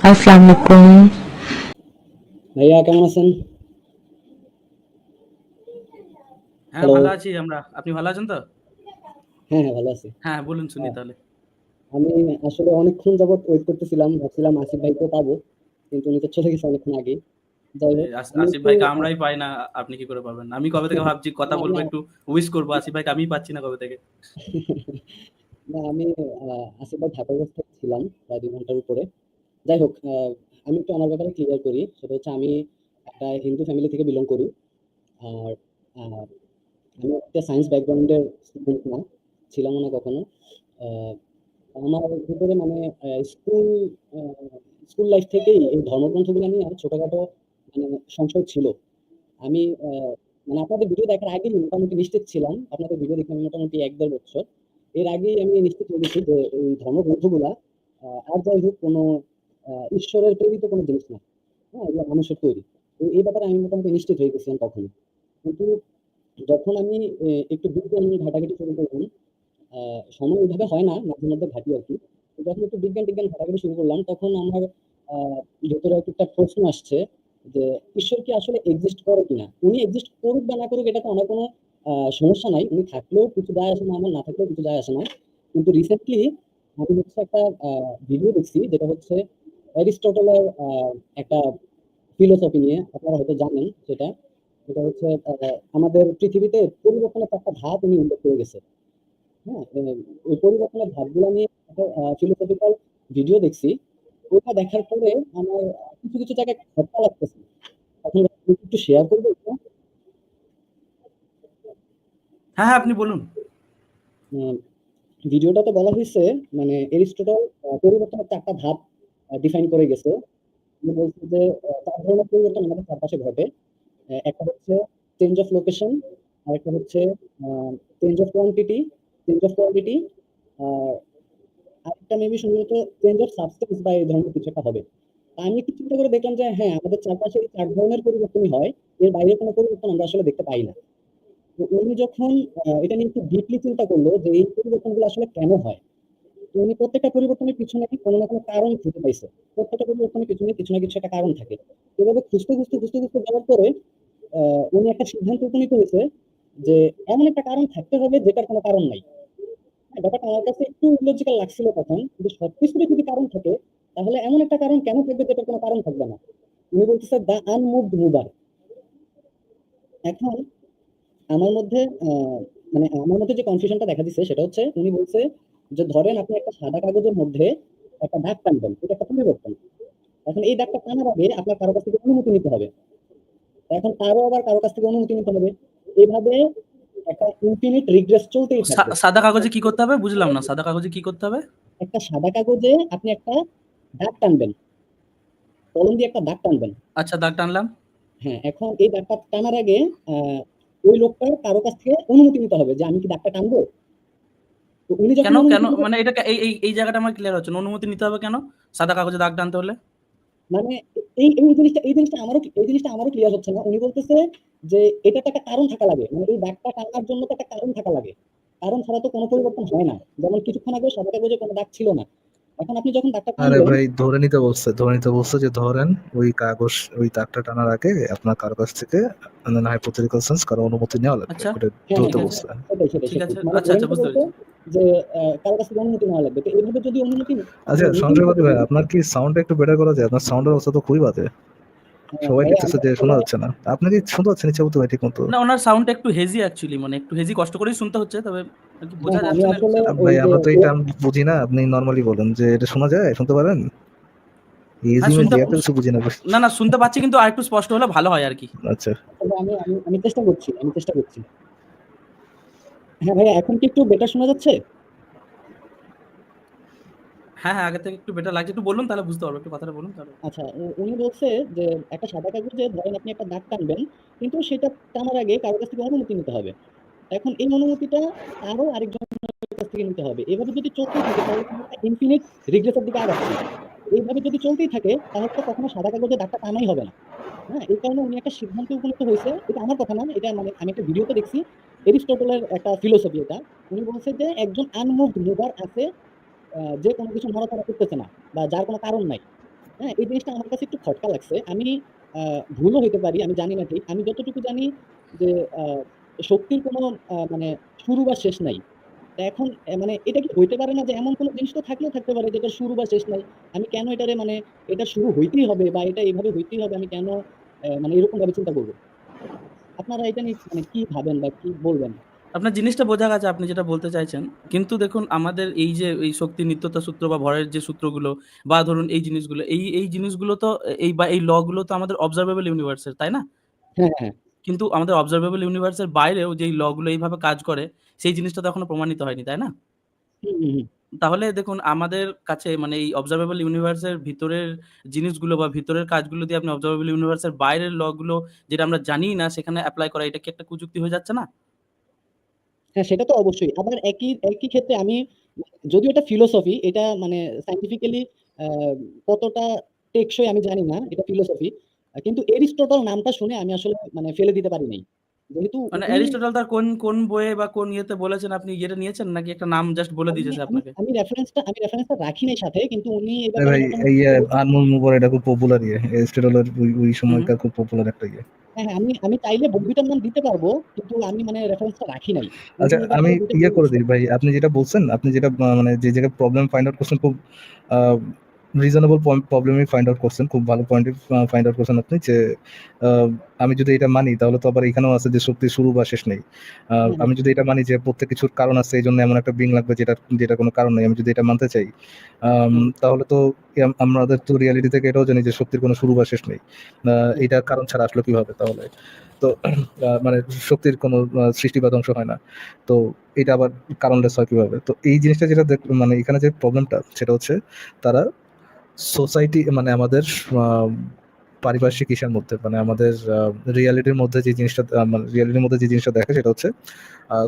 আসসালামু আলাইকুম ভাইয়া কেমন আছেন? হ্যাঁ ভালো আছি আমরা। আপনি ভালো আছেন তো? হ্যাঁ হ্যাঁ ভালো আছি। হ্যাঁ বলুন শুনি হ্যাঁ। তাহলে। আমি আসলে অনেকক্ষণ যাবত ওয়েট করতেছিলাম ভাবছিলাম আসিফ ভাইকে পাবো কিন্তু উনি তো চলে গেছে অনেকক্ষণ আগে। আসিফ ভাইকে আমরাই পাই না আপনি কি করে পাবেন? আমি কবে থেকে ভাবছি কথা বলব একটু উইশ করব আসিফ ভাইকে আমি পাচ্ছি না কবে থেকে। না আমি আসিফ ভাই ঢাকা ছিলাম প্রায় দুই ঘণ্টার উপরে। যাই হোক আমি একটু আমার ব্যাপারে ক্লিয়ার করি। সেটা হচ্ছে আমি একটা হিন্দু ফ্যামিলি থেকে বিলং করি। আর আমি একটা সায়েন্স ব্যাকগ্রাউন্ডের স্টুডেন্ট না ছিলাম না কখনো। আমার ভিতরে মানে স্কুল স্কুল লাইফ থেকেই এই ধর্মগ্রন্থগুলো নিয়ে ছোটখাটো মানে সংশয় ছিল। আমি মানে আপনাদের ভিডিও দেখার আগেই মোটামুটি নিশ্চিত ছিলাম। আপনাদের ভিডিও দেখে আমি মোটামুটি এক দেড় বছর। এর আগেই আমি নিশ্চিত হয়ে গেছি যে এই ধর্মগ্রন্থগুলা আর যাই হোক কোনো ঈশ্বরের প্রেরিত কোনো জিনিস না। হ্যাঁ এগুলো মানুষের তৈরি। তো এই ব্যাপারে আমি মোটামুটি নিশ্চিত হয়ে গেছিলাম তখন কিন্তু যখন আমি একটু বিজ্ঞান নিয়ে ঘাটাঘাটি শুরু করলাম সময় ওইভাবে হয় না, মাঝে মধ্যে ঘাটি আর কি। যখন একটু বিজ্ঞান টিজ্ঞান ঘাটাঘাটি শুরু করলাম, তখন আমার ভেতরে একটা প্রশ্ন আসছে যে, ঈশ্বর কি আসলে এক্সিস্ট করে কিনা? উনি এক্সিস্ট করুক বা না করুক, এটা তো আমার কোনো সমস্যা নাই। উনি থাকলেও কিছু যায় আসে না আমার, না থাকলেও কিছু যায় আসে না। কিন্তু রিসেন্টলি আমি হচ্ছে একটা ভিডিও দেখছি, যেটা হচ্ছে অ্যারিস্টটলের একটা ফিলোসফি নিয়ে আপনারা হয়তো জানেন সেটা। সেটা হচ্ছে আমাদের পৃথিবীতে পরিবর্তনের চারটা ধাপ উনি উল্লেখ করে গেছে। হ্যাঁ ওই পরিবর্তনের ধাপগুলো নিয়ে একটা ফিলোসফিক্যাল ভিডিও দেখছি। ওটা দেখার পরে আমার কিছু কিছু জায়গায় খটকা লাগতেছে। এখন একটু শেয়ার করব একটু? হ্যাঁ হ্যাঁ আপনি বলুন। ভিডিওটাতে বলা হয়েছে মানে এরিস্টটল পরিবর্তনের চারটা ধাপ ডিফাইন করে গেছে। উনি বলছে যে চার ধরনের পরিবর্তন আমাদের চারপাশে ঘটে। একটা হচ্ছে চেঞ্জ অফ লোকেশন আর একটা হচ্ছে change of quantity change of quality আরেকটা মেবি সম্ভবত চেঞ্জ অফ সাবস্টেন্স বা এই ধরনের কিছু একটা হবে। আমি একটু চিন্তা করে দেখলাম যে হ্যাঁ আমাদের চারপাশে চার ধরনের পরিবর্তনই হয়, এর বাইরে কোনো পরিবর্তন আমরা আসলে দেখতে পাই না। তো উনি যখন এটা নিয়ে একটু ডিপলি চিন্তা করল যে এই পরিবর্তনগুলো আসলে কেন হয় উনি প্রত্যেকটা পরিবর্তনের পিছনে কোনো না কোনো কারণ খুঁজে পাইছে? প্রত্যেকটা পরিবর্তনের পিছনে কিছু না কিছু একটা কারণ থাকে। এভাবে খুঁজতে খুঁজতে খুঁজতে খুঁজতে যাওয়ার পরে উনি একটা সিদ্ধান্ত উপনীত হয়েছে যে এমন একটা কারণ থাকতে হবে যেটার কোনো কারণ নাই। হ্যাঁ, ব্যাপারটা আমার কাছে একটু ইলজিক্যাল লাগছিল তখন কিন্তু সবকিছুরই যদি কারণ থাকে তাহলে এমন একটা কারণ কেন থাকবে যেটার কোনো কারণ থাকবে না? উনি বলতেছে দ্য আনমুভড মুভার এখন আমার মধ্যে মানে আমার মধ্যে যে কনফিউশনটা দেখা দিচ্ছে সেটা হচ্ছে উনি বলছে যে ধরেন আপনি একটা সাদা কাগজের মধ্যে একটা দাগ টানবেন এটা একটা পরিবর্তন। এখন এই দাগটা টানার আগে আপনার কারও কাছ থেকে অনুমতি নিতে হবে। এখন তারও আবার কারও কাছ থেকে অনুমতি নিতে হবে। এভাবে একটা ইনফিনিট রিগ্রেস চলতেই সা- সাদা কাগজে কি করতে হবে? বুঝলাম না সাদা কাগজে কি করতে হবে? একটা সাদা কাগজে আপনি একটা দাগ টানবেন। কলম দিয়ে একটা দাগ টানবেন। আচ্ছা দাগ টানলাম। হ্যাঁ এখন এই দাগটা টানার আগে ওই লোকটার কারও কাছ থেকে অনুমতি নিতে হবে যে আমি কি দাগটা টানবো? তো উনি কেন কেন? মানে এটা এই এই জায়গাটা আমার ক্লিয়ার হচ্ছে। অনুমতি নিতে হবে কেন? সাদা কাগজে দাগ টানতে হলে? মানে এই এই জিনিসটা এই জিনিসটা আমারও এই জিনিসটা আমারও ক্লিয়ার হচ্ছে না। উনি বলতেছে যে এটা তো একটা কারণ থাকা লাগে। মানে এই দাগটা টানার জন্য তো একটা কারণ থাকা লাগে। কারণ ছাড়া তো কোনো পরিবর্তন হয় না। যেমন কিছুক্ষণ আগে সাদা কাগজে কোনো দাগ ছিল না। এখন আপনি যখন দাগটা আরে ভাই ধরে নিতে বলছে ধরে নিতে বলছে যে ধরেন ওই কাগজ ওই দাগটা টানার আগে আপনার কারও কাছ থেকে মানে হাইপোথেটিক্যাল সেন্স কারও অনুমতি নেওয়া লাগবে। আচ্ছা। হ্যাঁ, ধরতে ঠিক বলছে। সেটাই সেটাই ঠিক আছে। মানে আচ্ছা আচ্ছা বুঝতে পেরেছি। যে আহ, কারও কাছ থেকে অনুমতি নেওয়া লাগবে। তো এইভাবে যদি অনুমতি আচ্ছা ভাই আপনার কি সাউন্ড একটু বেটার করা যায়? আপনার সাউন্ডের অবস্থা তো খুবই বাজে। হ্যাঁ, সবাই দেখতেছে যে শোনা যাচ্ছে না। আপনি কি শুনতে পাচ্ছেন ইচ্ছা ভাই ঠিক মতো না ওনার সাউন্ডটা একটু হেজি অ্যাকচুয়ালি মানে একটু হেজি কষ্ট করেই শুনতে হচ্ছে তবে আর কি বোঝা হ্যাঁ, আমি যাচ্ছে না আসলে ভাই আমরা তো এই টার্ম বুঝি না আপনি নর্মালি বলেন যে এটা শোনা যায়? শুনতে পারেন? ইজি হ্যাঁ, শুনতে- এত কিছু বুঝি না না না শুনতে পাচ্ছি কিন্তু আরেকটু স্পষ্ট হলে ভালো হয় আর কি। আচ্ছা। আমি আমি আমি চেষ্টা করছি আমি চেষ্টা করছি। হ্যাঁ ভাইয়া এখন কি একটু বেটার শোনা যাচ্ছে? হ্যাঁ হ্যাঁ আগে থেকে একটু বেটার লাগছে। একটু বলুন তাহলে বুঝতে পারব একটু কথাটা বলুন তাহলে। আচ্ছা উনি বলছে যে একটা সাদা কাগজে ধরেন আপনি একটা দাগ টানবেন কিন্তু সেটা টানার আগে কারও কাছ থেকে অনুমতি নিতে হবে। এখন এই অনুমতিটা আরও আরেকজনের কাছ থেকে নিতে হবে এভাবে যদি চলতেই থাকে, তাহলে ইনফিনিট রিগ্রেসের দিকে আগাচ্ছে এইভাবে যদি চলতেই থাকে, তাহলে তো কখনো সাদা কাগজে দাগটা টানাই হবে না হ্যাঁ এই কারণে উনি একটা সিদ্ধান্তে উপনীত হয়েছে এটা আমার কথা না, এটা মানে আমি একটা ভিডিওতে দেখছি এরিস্টটলের একটা ফিলোসফি এটা উনি বলছে যে, একজন আনমুভড মুভার আছে যে কোনো কিছু নড়াচড়া করতেছে না, বা যার কোনো কারণ নাই হ্যাঁ? এই জিনিসটা আমার কাছে একটু খটকা লাগছে। আমি ভুলও হইতে পারি। আমি জানি না ঠিক। আমি যতটুকু জানি যে শক্তির কোনো মানে শুরু বা শেষ নাই। এখন মানে এটা কি হইতে পারে না যে এমন কোনো জিনিস তো থাকলেও থাকতে পারে যেটা শুরু বা শেষ নাই। আমি কেন এটারে মানে এটা শুরু হইতেই হবে বা এটা এভাবে হইতেই হবে আমি কেন মানে এরকমভাবে চিন্তা করব? আপনারা এটা নিয়ে মানে কি ভাবেন বা কি বলবেন? আপনার জিনিসটা বোঝা গেছে আপনি যেটা বলতে চাইছেন। কিন্তু দেখুন আমাদের এই যে এই শক্তির নিত্যতা সূত্র বা ভরের যে সূত্রগুলো বা ধরুন এই জিনিসগুলো, এই, এই জিনিসগুলো তো এই বা এই ল গুলো তো আমাদের অবজারভেবল ইউনিভার্সের তাই না? হ্যাঁ, হ্যাঁ। কিন্তু আমাদের অবজারভেবল ইউনিভার্সের বাইরেও যেই ল গুলো এইভাবে কাজ করে, সেই জিনিসটা তো এখনও প্রমাণিত হয়নি, তাই না? তাহলে দেখুন আমাদের কাছে মানে এই অবজারভেবল ইউনিভার্সের ভিতরের জিনিসগুলো বা ভিতরের কাজগুলো দিয়ে আপনি অবজারভেবল ইউনিভার্স এর বাইরের ল গুলো যেটা আমরা জানি না সেখানে অ্যাপ্লাই করা এটা কি একটা কুযুক্তি হয়ে যাচ্ছে না? হ্যাঁ, সেটা তো অবশ্যই। আবার একই, একই ক্ষেত্রে আমি যদিও এটা ফিলোসফি এটা মানে সাইন্টিফিক্যালি কতটা টেকসই আমি জানি না। এটা ফিলোসফি। কিন্তু এরিস্টটল নামটা শুনে আমি আসলে মানে ফেলে দিতে পারি নাই। যেহেতু মানে উনি অ্যারিস্টটল তার কোন, কোন বইয়ে বা কোন ইয়েতে বলেছেন আপনি ইয়েটা নিয়েছেন নাকি একটা নাম জাস্ট বলে দিয়েছে আমি, আপনাকে? আমি রেফারেন্সটা আমি রেফারেন্সটা রাখি নাই সাথে কিন্তু উনি এই ভাই এই আনমোল মুবারক এটা খুব পপুলার ইয়ে। এরিস্টটলের ওই। সময়কার খুব পপুলার একটা ইয়ে। হ্যাঁ, হ্যাঁ, আমি, আমি চাইলে বই দুইটার নাম দিতে পারব কিন্তু আমি মানে রেফারেন্সটা রাখি নাই। আচ্ছা আমি ইয়ে করে দিই ভাই। আপনি যেটা বলছেন, আপনি যেটা মানে যে জায়গায় প্রবলেম ফাইন্ড আউট করছেন খুব রিজনেবল প্রবলেমই ফাইন্ড আউট করছেন। খুব ভালো পয়েন্টই আ ফাইন্ড আউট করছেন আপনি যে আমি যদি এটা মানি তাহলে তো আবার এখানেও আছে যে শক্তির শুরু বা শেষ নেই। আমি যদি এটা মানি যে প্রত্যেক কিছুর কারণ আছে এই জন্য এমন একটা বিং লাগবে যেটার, যেটার কোনো কারণ নেই। আমি যদি এটা মানতে চাই তাহলে তো আমাদের তো রিয়ালিটি থেকে এটাও জানি যে শক্তির কোনো শুরু বা শেষ নেই। এটার কারণ ছাড়া আসলো কীভাবে তাহলে? তো মানে শক্তির কোনো সৃষ্টি বা ধ্বংস হয় না। তো এটা আবার কারণলেস হয় কীভাবে? তো এই জিনিসটা যেটা মানে এখানে যে প্রবলেমটা সেটা হচ্ছে তারা সোসাইটি মানে আমাদের পারিপার্শ্বিক ইসার মধ্যে মানে আমাদের রিয়ালিটির মধ্যে যে জিনিসটা মানে রিয়ালিটির মধ্যে যে জিনিসটা দেখে সেটা হচ্ছে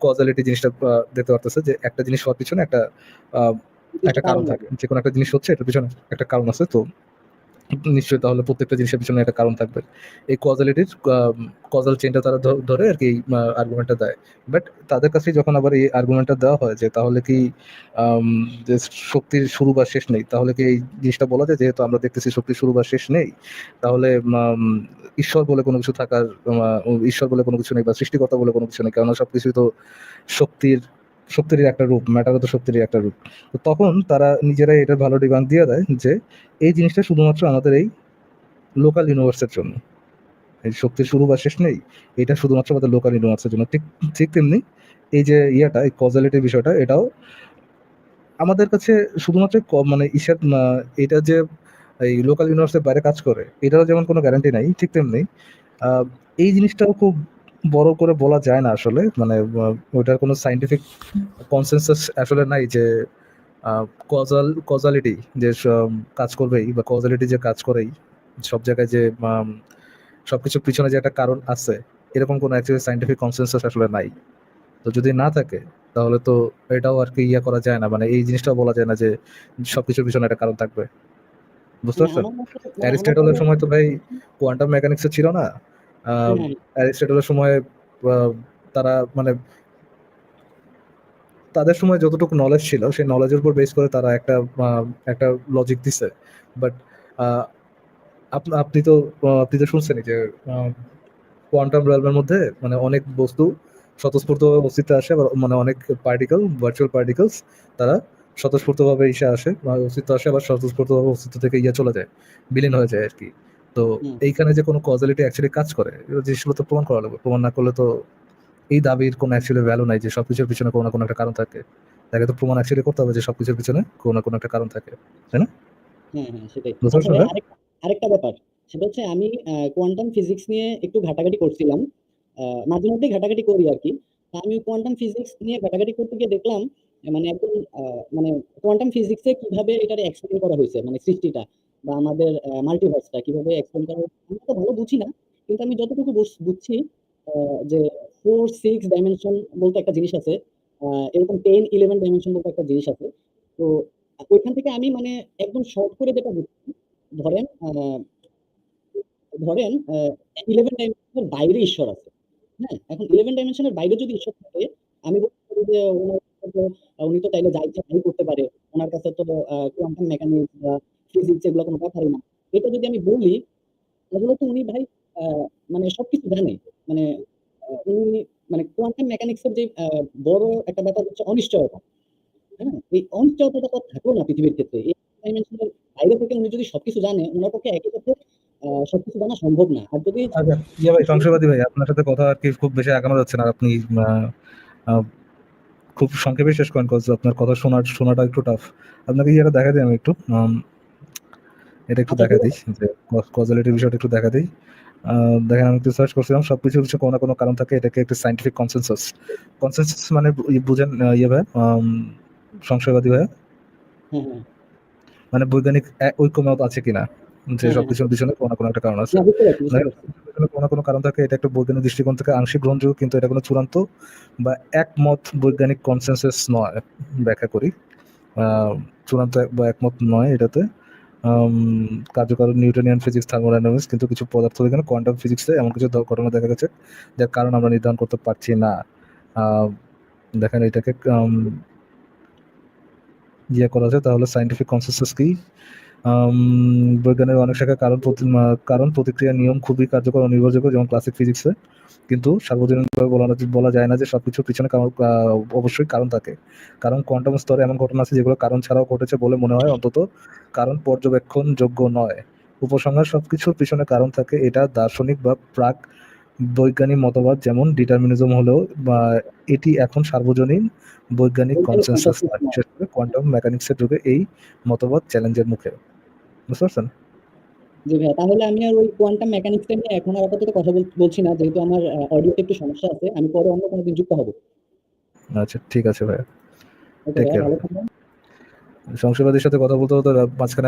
কজালিটি জিনিসটা দেখতে পারতেছে যে একটা জিনিস হওয়ার পিছনে একটা একটা কারণ কারণ থাকে। যে কোনো একটা জিনিস হচ্ছে এটার পিছনে একটা কারণ আছে। তো নিশ্চয়ই তাহলে প্রত্যেকটা জিনিসের পিছনে একটা কারণ থাকবে। এই কজালিটির কজাল চেনটা তারা ধরে আরকি আ আর্গুমেন্টটা দেয়। বাট তাদের কাছে যখন আবার এই আর্গুমেন্টটা দেওয়া হয় যে তাহলে কি যে শক্তির শুরু বা শেষ নেই। তাহলে কি এই জিনিসটা বলা যায় যেহেতু আমরা দেখতেছি শক্তির শুরু বা শেষ নেই, তাহলে ঈশ্বর বলে কোনো কিছু থাকার ঈশ্বর বলে কোনো কিছু নেই বা সৃষ্টিকর্তা বলে কোনো কিছু নেই। কেননা সবকিছুই তো শক্তির শক্তিরই একটা রূপ। ম্যাটারও তো শক্তিরই একটা রূপ। তো তখন তারা নিজেরাই এটার ভালো ডিবাঙ্ক দিয়ে দেয় যে এই জিনিসটা শুধুমাত্র আমাদের এই লোকাল ইউনিভার্সের জন্য। এই শক্তির শুরু বা শেষ নেই। এটা শুধুমাত্র আমাদের লোকাল ইউনিভার্সের জন্য। ঠিক, ঠিক তেমনি এই যে ইয়াটা এই কজালিটির বিষয়টা এটাও আমাদের কাছে শুধুমাত্র মানে ইসের এটা যে এই লোকাল ইউনিভার্সের বাইরে কাজ করে, এটারও যেমন কোনো গ্যারান্টি নাই, ঠিক তেমনি এই জিনিসটাও খুব বড় করে বলা যায় না আসলে। মানে ওইটার কোনো সাইন্টিফিক কনসেনসাস আসলে নাই যে কজাল কজালিটি যে কাজ করবেই বা কজালিটি যে কাজ করেই সব জায়গায় যে আম সবকিছুর পিছনে যে একটা কারণ আছে, এরকম কোনো অ্যাকচুয়ালি সাইন্টিফিক কনসেনসাস আসলে নাই। তো যদি না থাকে তাহলে তো এটাও আর কি ইয়া করা যায় না। মানে এই জিনিসটাও বলা যায় না যে সবকিছুর পিছনে একটা কারণ থাকবে। বুঝতে পারছেন? অ্যারিস্টটলের সময় তো ভাই কোয়ান্টাম মেকানিক্স ছিল না। অ্যারিস্টটলের সময় তারা মানে তাদের সময় যতটুকু নলেজ ছিল সেই নলেজের উপর বেস করে তারা একটা একটা লজিক দিছে। বাট আপনি তো আপনি তো শুনছেনই যে কোয়ান্টাম রিয়ালম এর মধ্যে মানে অনেক বস্তু স্বতঃস্ফূর্তভাবে অস্তিত্বে আসে মানে অনেক পার্টিকেল, ভার্চুয়াল পার্টিকেলস তারা স্বতঃস্ফূর্তভাবে ইসে আসে অস্তিত্ব আসে আবার স্বতঃস্ফূর্তভাবে অস্তিত্ব থেকে ইয়ে চলে যায়। বিলীন হয়ে যায় আরকি। তো। এইখানে যে কোনো কজালিটি অ্যাকচুয়ালি কাজ করে, জিনিসগুলো তো প্রমাণ করা লাগবে। প্রমাণ না করলে তো এই দাবির কোনো অ্যাকচুয়ালি ভ্যালু নাই যে সবকিছুর পিছনে কোনো না কোনো একটা কারণ থাকে। তাকে তো প্রমাণ অ্যাকচুয়ালি করতে হবে যে সবকিছুর পিছনে কোনো না কোনো একটা কারণ থাকে। তাই না? আরেকটা, ব্যাপার। সেটা হচ্ছে আমি কোয়ান্টাম ফিজিক্স নিয়ে একটু ঘাটাঘাটি করছিলাম। মাঝে মধ্যেই ঘাটাঘাটি করি আরকি। তো আমি কোয়ান্টাম ফিজিক্স নিয়ে ঘাটাঘাটি করতে গিয়ে দেখলাম মানে একদম মানে কোয়ান্টাম ফিজিক্সে কীভাবে এটারে এক্সপ্লেইন করা হয়েছে মানে সৃষ্টিটা বা আমাদের মাল্টিভার্সটা কীভাবে এক্সপ্লেইন করা আমি তো ভালো বুঝি না। কিন্তু আমি যতটুকু বুঝছি যে 4, 6 ডাইমেনশন বলতে একটা জিনিস আছে। এরকম 10, 11 ডাইমেনশন বলতে একটা জিনিস আছে। তো ওইখান থেকে আমি মানে একদম শর্ট করে যেটা বুঝছি ধরেন ধরেন আ 11 ডাইমেনশন এর বাইরে ঈশ্বর আছে। হ্যাঁ? এখন 11 ডাইমেনশন এর বাইরে যদি ঈশ্বর থাকে আমি বলতে যে উনি তো চাইলে যা ইচ্ছা করতে পারে। ওনার কাছে তো কোয়ান্টাম মেকানিক্স বা ফিজিক্স এগুলো কোনো ব্যাপারই না। এটা যদি আমি বলি, তাহলে তো উনি ভাই মানে সবকিছু জানে। মানে উনি মানে কোয়ান্টাম মেকানিক্স এর যে বড় একটা ব্যাপার হচ্ছে অনিশ্চয়তা। হ্যাঁ? এই অনিশ্চয়তাটা তো থাকল না পৃথিবীর ক্ষেত্রে। ডাইমেনশনের বাইরে থেকে উনি যদি সবকিছু জানে ওনার পক্ষে একই সবকিছু জানা সম্ভব না। আর যদি আচ্ছা ইয়ে ভাই, সংশয়বাদী ভাই, আপনার সাথে কথা আর কি খুব বেশি আগানো যাচ্ছে না। আপনি খুব সংক্ষেপে শেষ করেন কজ আপনার কথা শোনার, শোনাটা একটু টাফ আপনাকে ইয়েটা দেখা দিই আমি একটু। এটা একটু আচ্ছা, দেখা দিই যে কজালিটির বিষয়টা একটু দেখা দিই। দেখেন আমি একটু সার্চ করছিলাম সবকিছু কিছু কোনো না কোনো কারণ থাকে এটাকে একটি সাইন্টিফিক কনসেনসাস কনসেনসাস মানে বুঝেন ইয়ে ভাই সংশয়বাদী ভাই মানে বৈজ্ঞানিক ঐক্যমত আছে কিনা? যে সবকিছুর পিছনে কোনো না কোনো একটা কারণ আছে। কোনো না কোনো কারণ থাকে এটা একটা বৈজ্ঞানিক দৃষ্টিকোণ থেকে আংশিক গ্রহণযোগ্য কিন্তু এটা কোনো চূড়ান্ত বা একমত বৈজ্ঞানিক কনসেনসাস নয়। ব্যাখ্যা করি। চূড়ান্ত বা একমত নয় এটাতে। কার্যকর নিউটনিয়ান ফিজিক্স, থার্মোডাইনামিক্স, কিন্তু কিছু পদার্থ পদার্থবিজ্ঞানে কোয়ান্টাম ফিজিক্সে এমন কিছু ঘটনা দেখা গেছে, যার কারণ আমরা নির্ধারণ করতে পারছি না। দেখেন এটাকে ইয়ে করা যায় তাহলে সাইন্টিফিক কনসেসাস কি? বৈজ্ঞানের অনেক শাখায় কারণ কারণ প্রতিক্রিয়া নিয়ম খুবই কার্যকর ও নির্ভরযোগ্য, যেমন ক্লাসিক ফিজিক্সে কিন্তু সার্বজনীনভাবে বলা বলা যায় না যে সবকিছুর পিছনে কারণ অবশ্যই কারণ থাকে। কারণ কোয়ান্টাম স্তরে এমন ঘটনা আছে যেগুলো কারণ ছাড়াও ঘটেছে বলে মনে হয়, অন্তত কারণ পর্যবেক্ষণ যোগ্য নয়। উপসংহার সবকিছুর পিছনে কারণ থাকে, এটা দার্শনিক বা প্রাক বৈজ্ঞানিক মতবাদ, যেমন ডিটারমিনিজম হলেও, বা এটি এখন সার্বজনীন বৈজ্ঞানিক বৈজ্ঞানিক কনসেনসাস বিশেষ করে কোয়ান্টাম মেকানিক্সের যুগে এই মতবাদ চ্যালেঞ্জের মুখে। বুঝতে পারছেন? জি ভাইয়া তাহলে আমি আর ওই কোয়ান্টাম মেকানিক্স নিয়ে এখন আর আপাতত কথা বল- বলছি না যেহেতু আমার অডিওতে একটু সমস্যা আছে আমি পরে অন্য কোনো দিন যুক্ত হব। আচ্ছা ঠিক আছে ভাইয়া। সংশয়বাদীর সাথে কথা বলতে বলতে মাঝখানে